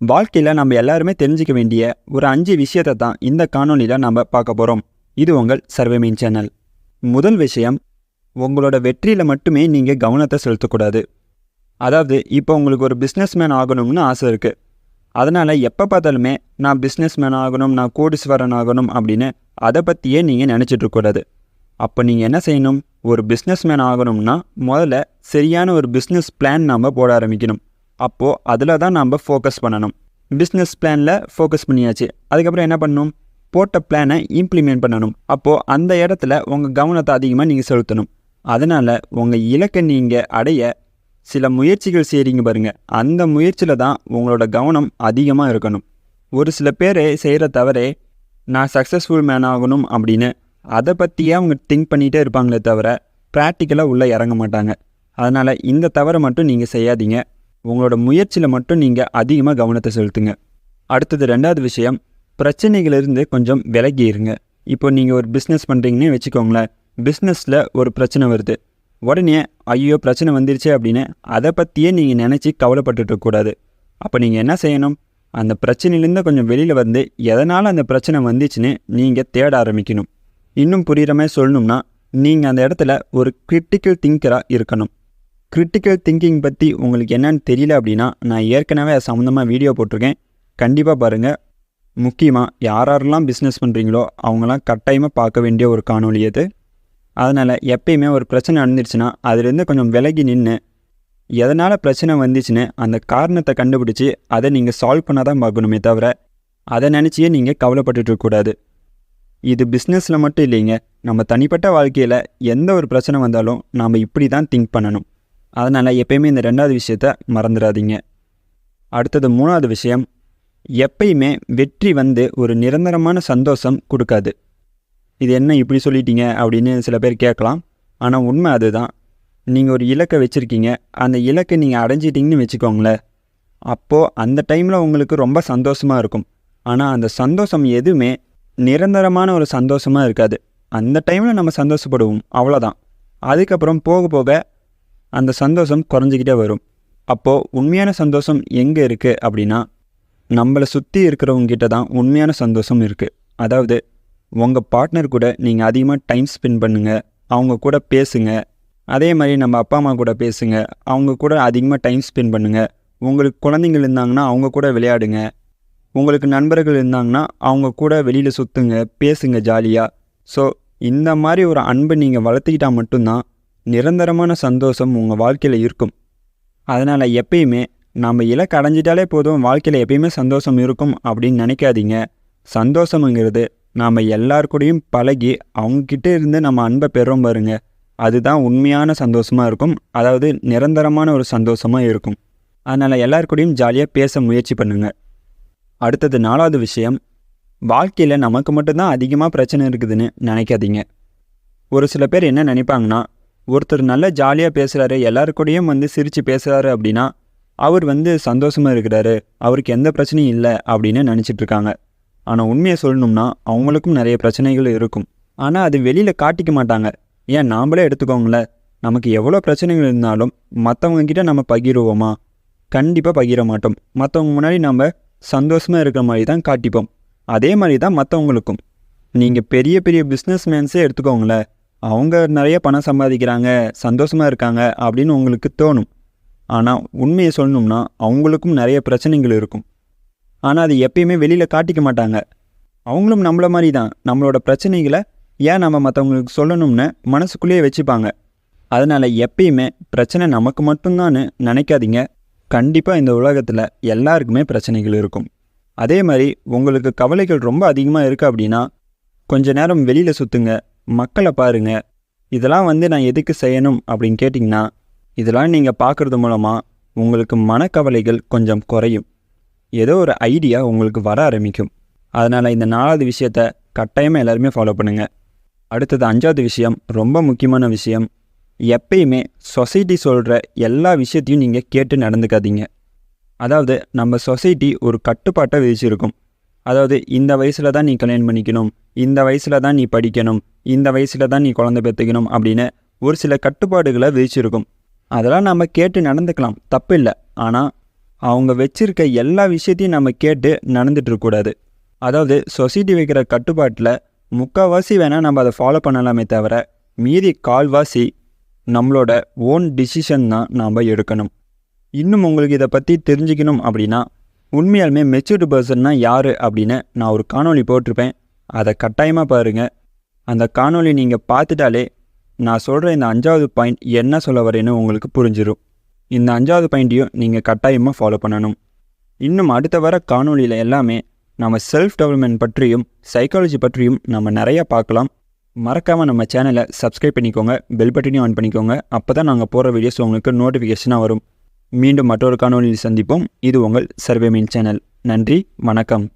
வாழ்க்கையில் நம்ம எல்லாருமே தெரிஞ்சுக்க வேண்டிய ஒரு அஞ்சு விஷயத்தை தான் இந்த காணொலியில் நம்ம பார்க்க போகிறோம் இது உங்கள் சர்வமீன் சேனல். முதல் விஷயம் உங்களோட வெற்றியில் மட்டுமே நீங்கள் கவனத்தை செலுத்தக்கூடாது. அதாவது இப்போ உங்களுக்கு ஒரு பிஸ்னஸ்மேன் ஆகணும்னு ஆசை இருக்குது அதனால் எப்போ பார்த்தாலுமே நான் பிஸ்னஸ்மேன் ஆகணும் நான் கோடீஸ்வரன் ஆகணும் அப்படின்னு அதை பற்றியே நீங்கள் நினச்சிட்ருக்கூடாது அப்போ நீங்கள் என்ன செய்யணும்? ஒரு பிஸ்னஸ்மேன் ஆகணும்னா முதல்ல சரியான ஒரு பிஸ்னஸ் பிளான் நாம் போட ஆரம்பிக்கணும். அப்போது அதில் தான் நம்ம ஃபோக்கஸ் பண்ணணும். பிஸ்னஸ் பிளானில் ஃபோக்கஸ் பண்ணியாச்சு. அதுக்கப்புறம் என்ன பண்ணணும் போட்ட பிளானை இம்ப்ளிமெண்ட் பண்ணணும். அப்போது அந்த இடத்துல உங்கள் கவனத்தை அதிகமாக நீங்கள் செலுத்தணும். அதனால் உங்கள் இலக்கை நீங்கள் அடைய சில முயற்சிகள் செய்கிறீங்க பாருங்கள் அந்த முயற்சியில் தான் உங்களோட கவனம் அதிகமாக இருக்கணும். ஒரு சில பேர் செய்கிற தவறே நான் சக்ஸஸ்ஃபுல் மேன் ஆகணும் அப்படின்னு அதை பற்றியே அவங்க திங்க் பண்ணிகிட்டே இருப்பாங்களே தவிர ப்ராக்டிக்கலாக உள்ளே இறங்க மாட்டாங்க. அதனால் இந்த தவறை மட்டும் நீங்கள் செய்யாதீங்க. உங்களோட முயற்சியில் மட்டும் நீங்கள் அதிகமாக கவனத்தை செலுத்துங்க. அடுத்தது ரெண்டாவது விஷயம் பிரச்சனைகளிலிருந்து கொஞ்சம் விலகி இருங்க. இப்போ நீங்கள் ஒரு பிஸ்னஸ் பண்ணுறீங்கன்னு வச்சுக்கோங்களேன். பிஸ்னஸில் ஒரு பிரச்சனை வருது. உடனே ஐயோ பிரச்சனை வந்துருச்சு அப்படின்னு அதை பற்றியே நீங்கள் நினச்சி கவலைப்பட்டுருக்கக்கூடாது அப்போ நீங்கள் என்ன செய்யணும்? அந்த பிரச்சனையிலேருந்து கொஞ்சம் வெளியில் வந்து எதனால் அந்த பிரச்சனை வந்துச்சுன்னு நீங்கள் தேட ஆரம்பிக்கணும். இன்னும் புரிகிற மாதிரி சொல்லணும்னா நீங்கள் அந்த இடத்துல ஒரு கிரிட்டிக்கல் திங்கராக இருக்கணும். கிரிட்டிக்கல் திங்கிங் பற்றி உங்களுக்கு என்னன்னு தெரியல அப்படின்னா நான் ஏற்கனவே அது சம்மந்தமாக வீடியோ போட்டிருக்கேன். கண்டிப்பாக பாருங்கள் முக்கியமாக யார் யாரெல்லாம் பிஸ்னஸ் பண்ணுறீங்களோ அவங்களாம் கட்டாயமாக பார்க்க வேண்டிய ஒரு காணொலி அது. அதனால் எப்பயுமே ஒரு பிரச்சனை நடந்துருச்சுன்னா அதுலேருந்து கொஞ்சம் விலகி நின்று எதனால் பிரச்சனை வந்துச்சுன்னு அந்த காரணத்தை கண்டுபிடிச்சி அதை நீங்கள் சால்வ் பண்ண தான் பார்க்கணுமே தவிர அதை நினச்சியே நீங்கள் கவலைப்பட்டுட்ருக்கக்கூடாது இது பிஸ்னஸில் மட்டும் இல்லைங்க. நம்ம தனிப்பட்ட வாழ்க்கையில் எந்த ஒரு பிரச்சனை வந்தாலும் நாம் இப்படி தான் திங்க் பண்ணணும். அதனால் எப்பயுமே இந்த ரெண்டாவது விஷயத்த மறந்துடாதீங்க. அடுத்தது மூணாவது விஷயம் எப்பயுமே வெற்றி வந்து ஒரு நிரந்தரமான சந்தோஷம் கொடுக்காது. இது என்ன இப்படி சொல்லிட்டீங்க அப்படின்னு சில பேர் கேட்கலாம். ஆனால் உண்மை அதுதான். நீங்கள் ஒரு இலக்கை வச்சுருக்கீங்க. அந்த இலக்கை நீங்கள் அடைஞ்சிட்டிங்கன்னு வச்சுக்கோங்களேன். அப்போது அந்த டைமில் உங்களுக்கு ரொம்ப சந்தோஷமாக இருக்கும். ஆனால் அந்த சந்தோஷம் எதுவுமே நிரந்தரமான ஒரு சந்தோஷமாக இருக்காது. அந்த டைமில் நம்ம சந்தோஷப்படுவோம். அவ்வளோதான் அதுக்கப்புறம் போக போக அந்த சந்தோஷம் குறைஞ்சிக்கிட்டே வரும். அப்போது உண்மையான சந்தோஷம் எங்கே இருக்குது அப்படின்னா நம்மளை சுற்றி இருக்கிறவங்ககிட்ட தான் உண்மையான சந்தோஷம் இருக்குது அதாவது உங்கள் பார்ட்னர் கூட நீங்கள் அதிகமாக டைம் ஸ்பெண்ட் பண்ணுங்கள் அவங்க கூட பேசுங்க. அதே மாதிரி நம்ம அப்பா அம்மா கூட பேசுங்க அவங்க கூட அதிகமாக டைம் ஸ்பெண்ட் பண்ணுங்கள் உங்களுக்கு குழந்தைங்கள் இருந்தாங்கன்னா அவங்க கூட விளையாடுங்க. உங்களுக்கு நண்பர்கள் இருந்தாங்கன்னா அவங்க கூட வெளியில் சுற்றுங்க பேசுங்க ஜாலியாக ஸோ இந்த மாதிரி ஒரு அன்பை நீங்கள் வளர்த்துக்கிட்டா மட்டும்தான் நிரந்தரமான சந்தோஷம் உங்கள் வாழ்க்கையில் இருக்கும். அதனால் எப்பயுமே நம்ம இலக்கு அடைஞ்சிட்டாலே போதும் வாழ்க்கையில் எப்பயுமே சந்தோஷம் இருக்கும் அப்படின்னு நினைக்காதீங்க. சந்தோஷமுங்கிறது நாம் எல்லார் கூடயும் பழகி அவங்கக்கிட்ட இருந்து நம்ம அன்பை பெறோம் பாருங்க. அதுதான் உண்மையான சந்தோஷமாக இருக்கும். அதாவது நிரந்தரமான ஒரு சந்தோஷமாக இருக்கும். அதனால் எல்லாருக்கூடையும் ஜாலியாக பேச முயற்சி பண்ணுங்கள் அடுத்தது நாலாவது விஷயம் வாழ்க்கையில் நமக்கு மட்டும்தான் அதிகமாக பிரச்சனை இருக்குதுன்னு நினைக்காதீங்க. ஒரு சில பேர் என்ன நினைப்பாங்கன்னா ஒருத்தர் நல்லா ஜாலியாக பேசுகிறாரு எல்லாருக்கூடையும் கூடயும் வந்து சிரித்து பேசுகிறாரு அப்படின்னா அவர் வந்து சந்தோஷமாக இருக்கிறாரு. அவருக்கு எந்த பிரச்சனையும் இல்லை அப்படின்னு நினச்சிட்டு இருக்காங்க. ஆனால் உண்மையை சொல்லணும்னா அவங்களுக்கும் நிறைய பிரச்சனைகள் இருக்கும். ஆனால் அது வெளியில் காட்டிக்க மாட்டாங்க. ஏன் நாம்ளே எடுத்துக்கோங்களேன். நமக்கு எவ்வளோ பிரச்சனைகள் இருந்தாலும் மற்றவங்க கிட்ட நம்ம பகிருவோமா? கண்டிப்பாக பகிர மாட்டோம். மற்றவங்க முன்னாடி நம்ம சந்தோஷமாக இருக்கிற மாதிரி தான் காட்டிப்போம். அதே மாதிரி தான் மற்றவங்களுக்கும் நீங்கள் பெரிய பெரிய பிஸ்னஸ் மேன்ஸே எடுத்துக்கோங்களேன். அவங்க நிறைய பணம் சம்பாதிக்கிறாங்க சந்தோஷமாக இருக்காங்க அப்படின்னு உங்களுக்கு தோணும். ஆனால் உண்மையை சொல்லணும்னா அவங்களுக்கும் நிறைய பிரச்சனைகள் இருக்கும். ஆனால் அது எப்பயுமே வெளியில் காட்டிக்க மாட்டாங்க. அவங்களும் நம்மள மாதிரி தான் நம்மளோட பிரச்சனைகளை ஏன் நம்ம மற்றவங்களுக்கு சொல்லணும்னு மனசுக்குள்ளேயே வச்சுப்பாங்க. அதனால் எப்பயுமே பிரச்சனை நமக்கு மட்டும்தான்னு நினைக்காதீங்க. கண்டிப்பாக இந்த உலகத்தில் எல்லாருக்குமே பிரச்சனைகள் இருக்கும். அதே மாதிரி உங்களுக்கு கவலைகள் ரொம்ப அதிகமாக இருக்குது அப்படின்னா கொஞ்ச நேரம் வெளியில் சுற்றுங்க மக்களை பாருங்க இதெல்லாம் வந்து நான் எதுக்கு செய்யணும் அப்படின்னு கேட்டிங்கன்னா இதெல்லாம் நீங்கள் பார்க்குறது மூலமாக உங்களுக்கு மனக்கவலைகள் கொஞ்சம் குறையும். ஏதோ ஒரு ஐடியா உங்களுக்கு வர ஆரம்பிக்கும். அதனால் இந்த நாலாவது விஷயத்த கட்டாயமாக எல்லாருமே ஃபாலோ பண்ணுங்கள் அடுத்தது அஞ்சாவது விஷயம் ரொம்ப முக்கியமான விஷயம் எப்பயுமே சொசைட்டி சொல்கிற எல்லா விஷயத்தையும் நீங்கள் கேட்டு நடந்துக்காதீங்க. அதாவது நம்ம சொசைட்டி ஒரு கட்டுப்பாட்டை விதிச்சிருக்கும். அதாவது இந்த வயசில் தான் நீ கல்யாணம் பண்ணிக்கணும் இந்த வயசில் தான் நீ படிக்கணும் இந்த வயசில் தான் நீ குழந்தை பெற்றுக்கணும் அப்படின்னு ஒரு சில கட்டுப்பாடுகளை விதிச்சிருக்கும். அதெல்லாம் நம்ம கேட்டு நடந்துக்கலாம் தப்பு இல்லை ஆனால் அவங்க வச்சிருக்க எல்லா விஷயத்தையும் நம்ம கேட்டு நடந்துட்டுருக்கூடாது அதாவது சொசைட்டி வைக்கிற கட்டுப்பாட்டில் முக்கால்வாசி வேணால் நம்ம அதை ஃபாலோ பண்ணலாமே தவிர மீதி கால்வாசி நம்மளோட ஓன் டிசிஷன் தான் நாம் எடுக்கணும். இன்னும் உங்களுக்கு இதை பற்றி தெரிஞ்சுக்கணும் அப்படின்னா உண்மையாலுமே மெச்சூர்டு பர்சன்னா யார் அப்படின்னு நான் ஒரு காணொளி போட்டிருப்பேன். அதை கட்டாயமாக பாருங்கள் அந்த காணொளி நீங்கள் பார்த்துட்டாலே நான் சொல்கிற இந்த அஞ்சாவது பாயிண்ட் என்ன சொல்ல வரேன்னு உங்களுக்கு புரிஞ்சிடும் இந்த அஞ்சாவது பாயிண்ட்டையும் நீங்கள் கட்டாயமாக ஃபாலோ பண்ணணும். இன்னும் அடுத்த வர காணொளியில் எல்லாமே நம்ம செல்ஃப் டெவலப்மெண்ட் பற்றியும் சைக்காலஜி பற்றியும் நம்ம நிறையா பார்க்கலாம். மறக்காமல் நம்ம சேனலை சப்ஸ்கிரைப் பண்ணிக்கோங்க பெல் பட்டனையும் ஆன் பண்ணிக்கோங்க. அப்போ தான் நாங்கள் போகிற வீடியோஸ் உங்களுக்கு நோட்டிஃபிகேஷனாக வரும். மீண்டும் மற்றொரு காணொளியில் சந்திப்போம். இது உங்கள் சர்வேமின் சேனல். நன்றி வணக்கம்.